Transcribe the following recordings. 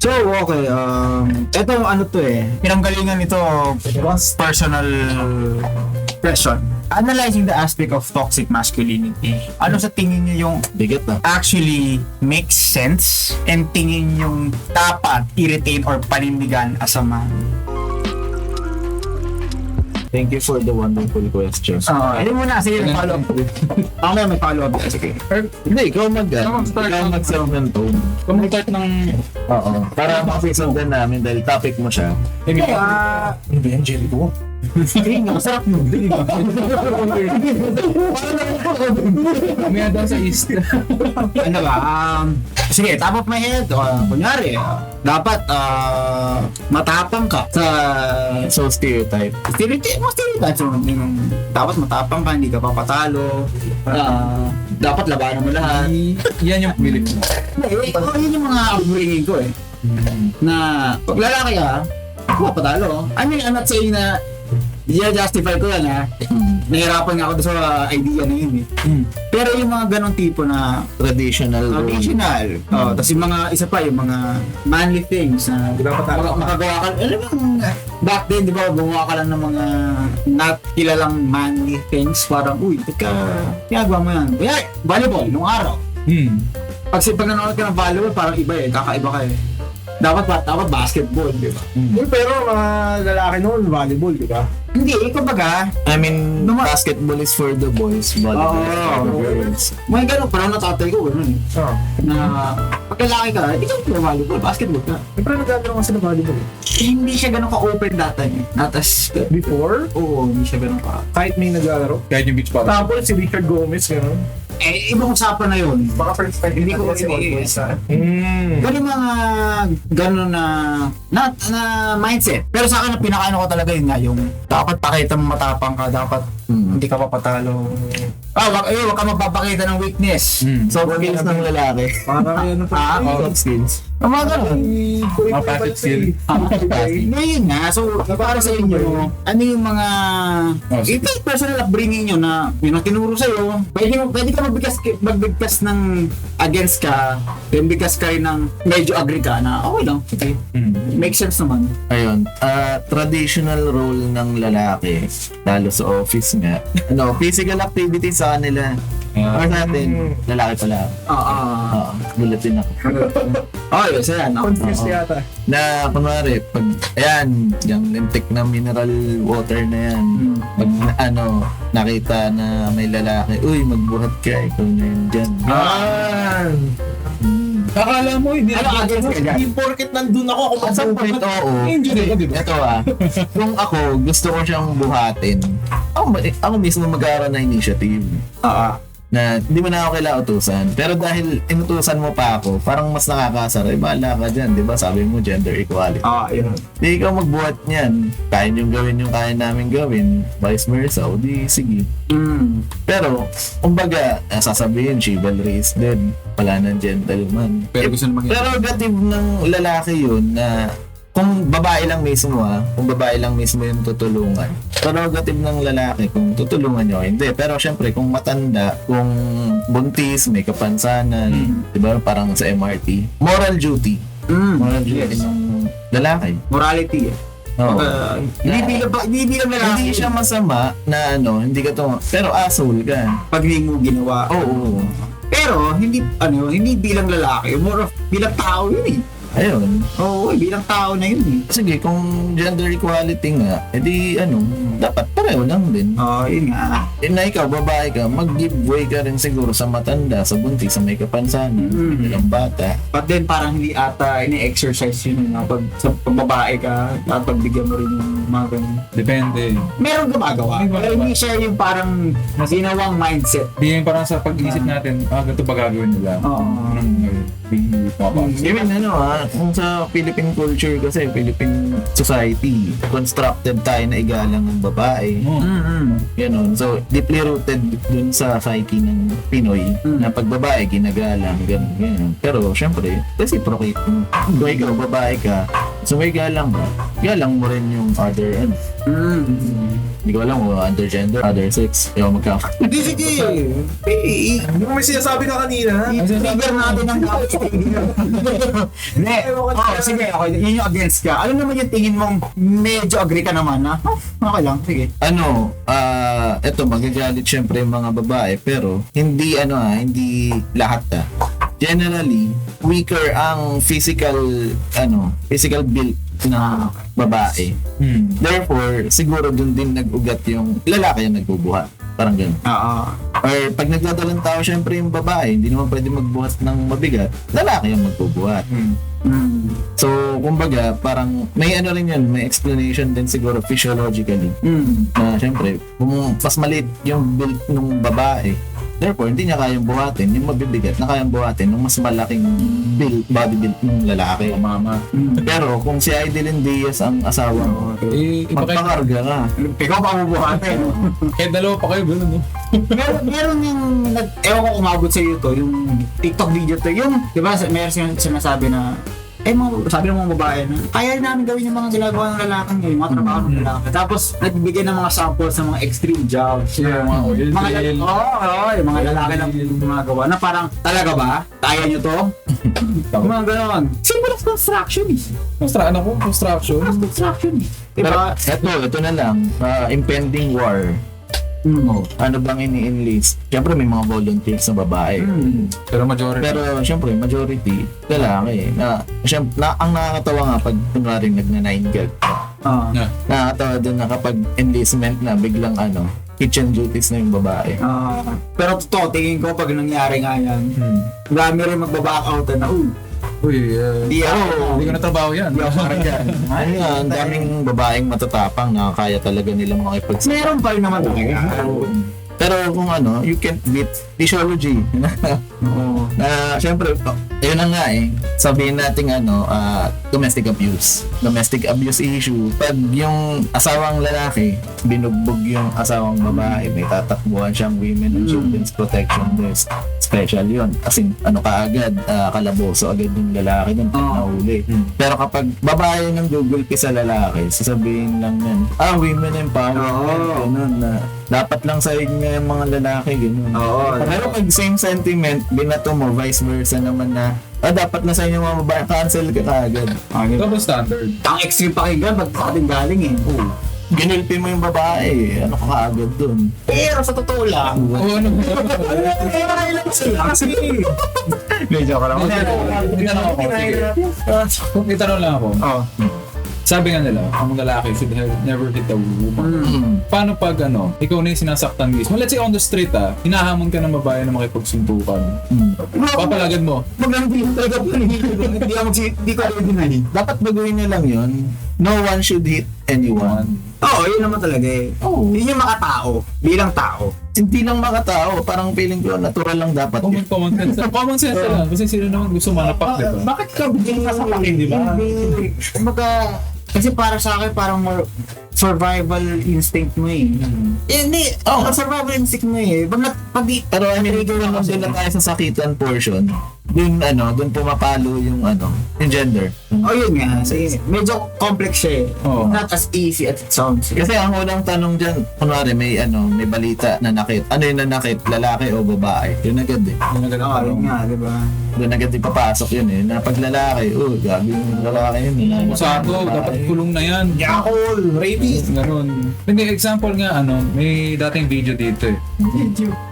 So, okay. Um, ito, ano to eh. Pinanggalingan ito personal question. Analyzing the aspect of toxic masculinity. Ano sa tingin niyo yung Bigat na. actually makes sense and tingin yung dapat i-retain or panindigan as a man? Thank you for the wonderful questions. Oo. Uh, mo na. Sige, may follow up. Ako may may follow up. Sige. Hindi, ikaw mag Ikaw mag-start. Ikaw mag-self ng tone. Kumulat ng... Oo. Para makapisundan namin dahil topic mo siya. Ah, Ano ba yan, Hindi nga, masarap nun. Hindi nga. Mamaya daw sa east. ano ba? Um, sige, top of my head, uh, kunyari, dapat uh, matapang ka sa So, stereotype. stereotype, mga stereotypes mo. Yung, dapat matapang ka, hindi ka papatalo. Uh, dapat labanan mo lahat. Yan yung belief mo. Eh, oh, yun yung mga upbringing ko eh. Na pag lalaki ka, papatalo. I mean, I'm not saying na i-justify ko yan ha. Nahirapan nga ako doon sa idea na yun eh. Mm. Pero yung mga ganong tipo na Traditional traditional. Oh, tapos yung mga isa pa yung mga manly things na di ba maka, makagawa ka alam mo back then di ba gumawa ka lang ng mga not kilalang manly things parang uy teka ginagawa mo yan kaya volleyball nung araw Hmm. pag, pag nanonood ka ng volleyball parang iba eh kakaiba ka eh dapat ba dapat basketball di ba Uy, pero mga lalaki noon, volleyball, di ba? hindi eh kumbaga I mean, Numa- basketball is for the boys, volleyball is for the girls. may ganun parang natatay ko ganun eh Oo. na pag lalaki ka ikaw yung volleyball basketball ka Siyempre nagkakaroon kasi ng volleyball. eh. hindi siya ganun ka-open data niya. Not as... Before, Oo, hindi siya ganun ka. kahit may naglalaro. Kahit yung beach party. Tapos si Richard Gomez, gano'n. Eh, ibang usapan na yun. Baka first time Hindi ko si All hindi- Boys, ha? Hmm. Ganun mga... Ganun na... Na, na mindset. Pero sa akin, ang pinakaano ko talaga yun nga, yung dapat pakita mo matapang ka, dapat Hmm. hindi ka papatalo. Ah, wag, eh, wag ka magpapakita ng weakness. So, Soft skills ng lalaki. Parang yan ang Ah, Oh, soft skills. Ang mga ganun. Mga passive skill. Ngayon nga, so para sa inyo, ano yung mga Oh, sige. ito yung personal upbringing nyo na yun ang tinuro sa'yo, pwede, mo- pwede ka magbigkas, magbigkas ng against ka, then bigkas ka rin ng medyo agree ka na okay lang, okay. Hmm. Makes sense naman. Ayun, ah, traditional role ng lalaki, lalo sa office nga, ano, physical activity sa kanila. Ah. Or sa atin, lalaki pala. Ah. Oo, gulat din ako. Oh, yun, so yan. Confused Oo. yata. Na, kunwari, pag, ayan, yung lintik na mineral water na yan, Hmm. pag na- ano, nakita na may lalaki, uy, magbuhat ka, ikaw na yun dyan. Ah! Akala mo, hindi Ano against ka? Hindi porket nandun ako, ako At some point, oo. Injury ka, di ba? Ito ah, kung ako, gusto ko siyang buhatin, ako, mismo mag-aaral ng initiative. Ah, ah. na hindi mo na ako kailangan utusan. Pero dahil inutusan mo pa ako, parang mas nakakasar. Eh, bahala ka dyan, di ba? Sabi mo, gender equality. Ah, yun. Di ikaw magbuhat niyan. Kaya niyong gawin yung kaya namin gawin. Vice versa. O di, sige. Mm. Pero, kumbaga, eh, sasabihin, chivalry is dead. Wala ng gentleman. Pero gusto naman yun. Prerogative ng lalaki yun na kung babae lang mismo ha, kung babae lang mismo yung tutulungan. Prerogative ng lalaki kung tutulungan nyo, hindi. Pero syempre, kung matanda, kung buntis, may kapansanan, di ba? Parang sa MRT. Moral duty. Mm. Moral duty Yes. ng lalaki. Morality eh. Oo. Uh, hindi bilang, hindi bilang lalaki. hindi siya masama na ano, hindi ka to, pero asshole ka. pag hindi mo ginawa. Oo. Pero, hindi, ano, hindi bilang lalaki. More of, bilang tao yun eh. Ayun. Oo, bilang tao na yun eh. Sige, kung gender equality nga, edi ano, dapat pareho lang din. Oo, yun nga. Eh na ikaw, babae ka, mag-give way ka rin siguro sa matanda, sa buntis, sa may kapansanan, Mm. ng bata. But then, parang hindi ata ini-exercise yun na pag sa pag babae ka, at pagbigyan mo rin yung mga ganun. Depende. Meron gumagawa. May. Pero hindi siya yung parang ginawang mindset. Di yung parang sa pag-iisip natin, ah, ganito ba gagawin nila? Oo. Anong big pumapasok? Even ano ha, kung sa Philippine culture kasi, Philippine society, constructed tayo na igalang ng babae. Oh. Mm-hmm. Ganon. So, deeply rooted dun sa psyche ng Pinoy Mm. na pag babae, ginagalang, ganon, ganon. Pero, syempre, reciprocate. Kung ikaw, babae ka, So may galang ka. Galang mo rin yung other, ano, Mm. hindi ko alam kung other gender, other sex. Ayaw magka... Hindi, sige. Eh, Hindi mo may sinasabi ka kanina. Trigger natin ang Hindi. Oh, sige, okay. Yun yung against ka. Ano naman yung tingin mong medyo agree ka naman, ha? Oh, okay lang, sige. ano, ah, eto magagalit syempre yung mga babae pero hindi ano ah, hindi lahat ah. Generally, weaker ang physical ano, physical build ng babae. Hmm. Therefore, siguro dun din nag-ugat yung lalaki yung nagbubuhat. Parang ganun. Oo. Or pag nagdadalang tao, syempre yung babae, hindi naman pwede magbuhat ng mabigat, lalaki yung magbubuhat. Mm. So, kumbaga, parang may ano rin yun, may explanation din siguro physiologically Mm. na syempre, kung mas maliit yung build ng babae, therefore, hindi niya kayang buhatin yung mabibigat na kayang buhatin ng mas malaking build, body build ng lalaki. Mama. Pero kung si Idelin Diaz ang asawa mo, Eh, magpakarga ka. Ikaw pa bubuhatin. Kaya dalawa pa kayo, gano'n, no? meron, meron yung, ewan ko kumabot sa iyo to, yung TikTok video to, yung, di ba, meron sin- sinasabi na, eh, mga, sabi ng mga babae na, kaya namin gawin yung mga ginagawa ng lalaki ngayon, mga trabaho ng lalaki. Tapos, nagbigay ng mga samples ng mga extreme jobs. Yeah, mga oil mga. Oo, oh, oh, yung mga lalaki lang gumagawa na parang, talaga ba? Kaya nyo to? Mga ganon. Simple as construction eh. Constru- ano ko? Construction. Construction eh. Pero Diba? eto, ito na lang, ah, impending war. Mm. Oh, ano bang ini-enlist? Siyempre may mga volunteers na babae. Mm. Pero majority. Pero siyempre, majority, lalaki. Na, siyempre, na, ang nakakatawa nga pag kunwari nagna-nine gag. Ah. Yeah. Nakakatawa din na kapag enlistment na biglang ano, kitchen duties na yung babae. Ah, pero totoo, tingin ko pag nangyari nga yan, Hmm. dami rin magbaback out na, uy, Uy, uh, di ako, hindi ko na trabaho yan. di ako parang dyan. Ano nga, ang daming babaeng matatapang na kaya talaga nilang makipagsa. Meron pa rin naman talaga. Pero kung ano, you can't beat physiology. Oo. na syempre, oh, ayun na nga eh. Sabihin natin ano, ah, domestic abuse. Domestic abuse issue. Pag yung asawang lalaki, binugbog yung asawang babae, may tatakbuhan siyang women and Mm. children's protection desk. Special yun. Kasi ano ka agad, ah, kalaboso agad yung lalaki dun pag Oo. nahuli. Mm. Pero kapag babae ng gugulpi sa lalaki, sasabihin lang yan, ah, women empowerment, ganun na. Dapat lang sa inyo yung mga lalaki, ganun. Oo. Pero pag same sentiment, binato mo, vice versa naman na, ah, dapat na sa inyo mga babae, cancel ka kaagad. Ah. Double standard. Ang extreme pakinggan, ba't sa ating galing eh. Oh. Ginulpi mo yung babae, ano ka kaagad dun? Pero sa totoo lang, Oo, ano eh, nakailan sila. Kasi, medyo ka lang. Itanong ako, sige. Kung itanong lang ako, Oh. Sabi nga nila, ang lalaki should have never hit a woman. Mm. Paano pag ano, ikaw na yung sinasaktan mismo? Let's say on the street ah, hinahamon ka ng babae na makipagsuntukan. Mm. Papalagad mo. Ko talaga po. Hindi ako magsi- hindi ko alam din eh. Dapat baguhin nyo lang yun. No one should hit anyone. Oo, yun naman talaga eh. Oo. Yun yung makatao, bilang tao. Hindi lang makatao, parang feeling ko natural lang dapat Common, common sense. common sense lang. Kasi sino naman gusto manapak, di ba? Bakit ka bigyan ka sa pakin, di ba? Hindi. Kumbaga, kasi para sa akin, parang more survival instinct mo eh. Eh, hindi. Oh. survival instinct mo eh. Pag, nat- pag Pero I mean, naman din na tayo sa sakitan portion. Dun ano, dun pumapalo yung ano, yung gender. oh yun nga. Sige, medyo complex siya eh. Oo. Not as easy as it sounds. Kasi ang unang tanong dyan, kunwari may ano, may balita na nakit. Ano yung nanakit? Lalaki o babae? Yun agad eh. Yun ang Oo, nga, di ba? Doon agad ipapasok yun eh. Na pag lalaki, oh, gabi yung lalaki yun. eh. Sato, dapat kulong na yan. Yakol, rabies. Ganun. Hindi, example nga, ano, may dating video dito eh.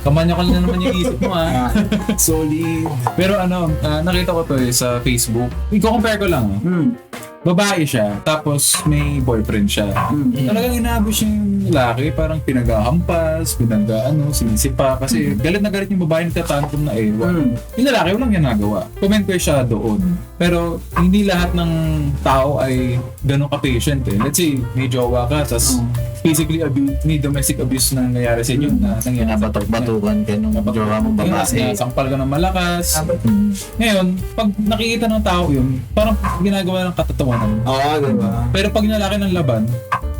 Kamanya-kanya na naman yung isip mo ah. Solid. Pero ano, ah, nakita ko to eh sa Facebook. I-compare ko lang. ah. Hmm. Babae siya, tapos may boyfriend siya. Hmm. Talagang inabos yung lalaki, parang pinagahampas, pinaga ano, sinisipa. Kasi galit na galit yung babae na tatantom na ewan. Hmm. Yung lalaki, walang ginagawa. Comment ko siya doon. Pero hindi lahat ng tao ay ganun ka-patient eh. Let's say, may jowa ka, tapos physically abuse, may domestic abuse na nangyayari sa inyo na nangyayari sa Nabatok-batukan ka nung jowa mong babae. Sampal ka ng malakas. Mm. Ngayon, pag nakikita ng tao yun, parang ginagawa ng katatawanan. Oo, di ba? Pero pag nalaki ng laban,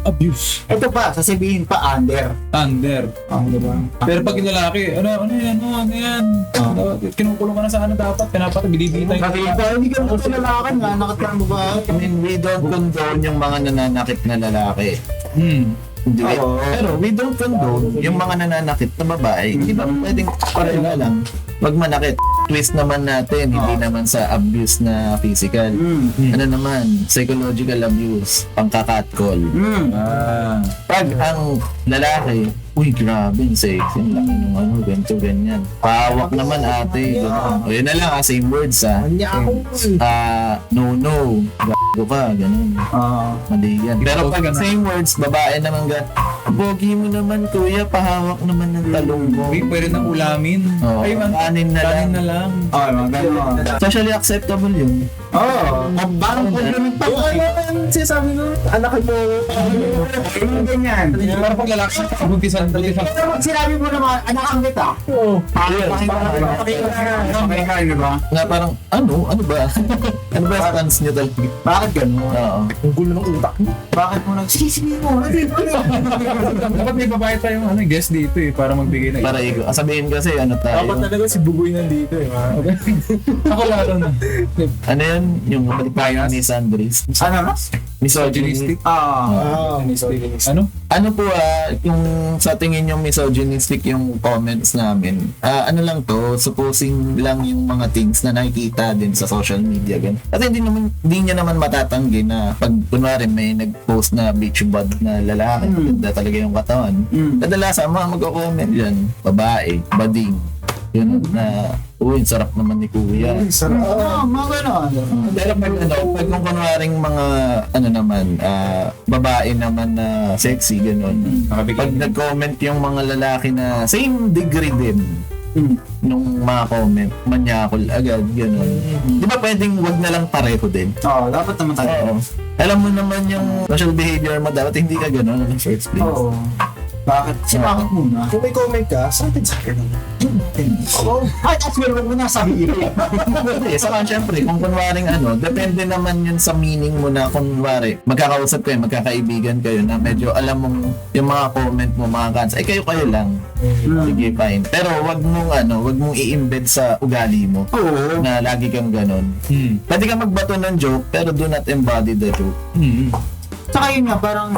abuse. Ito pa, sasabihin pa under. Under. Oh, di ba? Pero pag yung lalaki, ano, ano yan, ano, ano yan? Ano, kinukulong ka na sa ano dapat, pinapatay, binibitay. Sabihin pa, hindi ka naman lalaki nga, nakatang babae. I mean, we don't condone yung mga nananakit na lalaki. Hmm. Hindi. Oo. Pero we don't condone yung mga nananakit na babae. Hindi ba pwedeng pareho na lang? Wag manakit. Twist naman natin, hindi naman sa abuse na physical. Mm. Ano naman, psychological abuse, pangkakatcall. Mm. Ah. Pag ang lalaki, uy, grabe, ang sexy, ang laki ng ano, ganito, ganyan. Pahawak naman ate, gano'n. O yun na lang, ah, same words ah. Ah, no, no, gago ka, ganun. Ah. Mali yan. Pero pag same words, babae naman gan, Pogi mo naman kuya, pahawak naman ng talong mo. Uy, pwede nang ulamin. Oo, Ay, man, kanin na lang. kanin na lang. Oh, mga gano'n. Socially acceptable yun. Oo. Oh, parang compliment pa. Yung ano ang sinasabi mo, anak mo, Yung ganyan. Pero pag lalaki, buntisan. Pero pag sinabi mo naman, anak ang kita. oh, Parang pakinggan ka, di ba? Nga parang, ano? Ano ba? ano ba yung stance nyo talaga? Bakit gano'n? Oo. ang gulo ng utak mo. Bakit mo nag... Sige, sige mo. Dapat may babae tayong ano, guest dito eh, para magbigay na Para ikaw. Ah, Sabihin kasi, ano tayo? Dapat talaga si Bugoy nandito eh. ma. Ako lalo na. Ano yun? Yung kapalipayan ni Sandris? Ano? Misogynistic? Ah. Ah, Ano? Ano po ah, yung sa tingin yung misogynistic yung comments namin, ah, ano lang to, supposing lang yung mga things na nakikita din sa social media. Gan. At hindi naman, hindi niya naman matatanggi na pag kunwari may nag-post na beach bod na lalaki, Mm. maganda talaga yung katawan. Mm. Kadalasan mga magko-comment yan, babae, bading, yun na, uy, sarap naman ni kuya. Ah, mga gano'n. Pero pag ano, pag kung kunwaring mga ano naman, ah, babae naman na sexy ganun. Nakabigay. Pag nag-comment yung mga lalaki na same degree din Mm. nung mga comment, manyakol agad, ganun. Di ba pwedeng wag na lang pareho din? Oo, dapat naman tayo. Oo. Alam mo naman yung social behavior mo, dapat hindi ka ganun in the first place. Oo. Bakit? Si bakit muna? Kung may comment ka, sa atin sa akin. Oo. Ay, at well, wag mo na sabihin. Hindi, saka syempre, kung kunwaring ano, depende naman yun sa meaning mo na kunwari, magkakausap kayo, magkakaibigan kayo na medyo alam mong yung mga comment mo, mga kans, ay kayo kayo lang. Sige, fine. Pero wag mong ano, wag mong i-embed sa ugali mo Oo. na lagi kang ganun. Hmm. Pwede ka magbato ng joke, pero do not embody the joke. Hmm. Saka yun nga, parang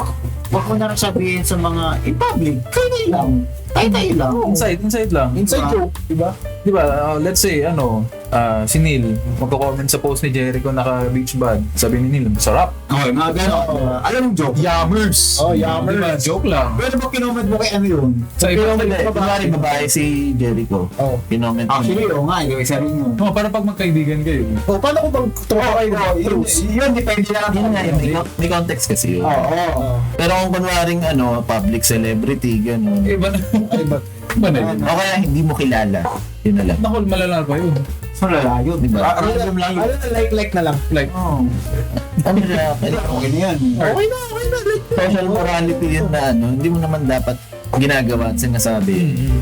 wag mo na rin sabihin sa mga in public. Kayo lang. Tayo-tayo lang. Inside, inside lang. Inside Diba? joke, di ba? Di ba, uh, let's say, ano, ah, si Neil, magko-comment sa post ni Jericho naka-beach bag. Sabi ni Neil, sarap. Okay, mga gano'n. diba? Alam yung joke. Yummers! Oh, Di yummer. ba, joke lang. Pero ba kinoment mo kay ano yun? Sa iba, kunwari babae si Jericho. Oh. Pinoment mo. Actually, oo nga, ikaw isa rin yun. oh, para pag magkaibigan kayo. Oh, paano kung bang tropa kayo na Yun, yun, depende na lang. Yun nga, yun, may, may context kasi yun. Oo. Oh. Pero kung kunwaring ano, public celebrity, ganun. Iba na. Ay, ba? Iba na yun. O kaya hindi mo kilala. Yun na lang. Nakol, malala pa yun. So, lalayo, di ba? Diba? Random lang yun. Ano na like-like na lang. Like, Oo. Ano siya? Okay na yan. Okay na, okay na. Like, Social morality yun na ano, hindi mo naman dapat ginagawa at sinasabi. mm,